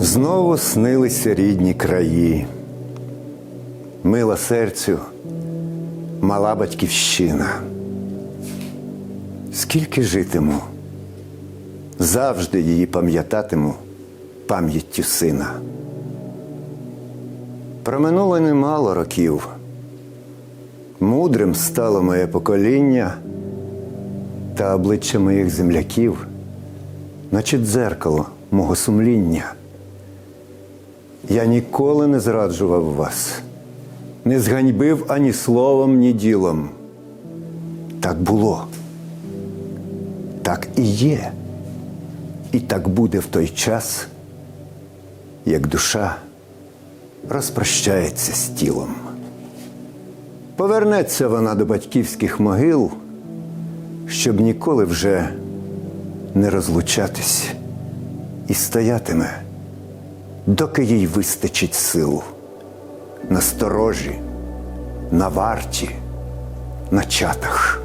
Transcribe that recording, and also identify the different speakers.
Speaker 1: Знову снилися рідні краї, мила серцю, мала батьківщина. Скільки житиму, завжди її пам'ятатиму пам'яттю сина. Проминуло немало років. Мудрим стало моє покоління та обличчя моїх земляків, наче дзеркало мого сумління. Я ніколи не зраджував вас, не зганьбив ані словом, ні ділом. Так було. Так і є. І так буде в той час, як душа розпрощається з тілом. Повернеться вона до батьківських могил, щоб ніколи вже не розлучатись, і стоятиме, доки їй вистачить сил на сторожі, на варті, на чатах.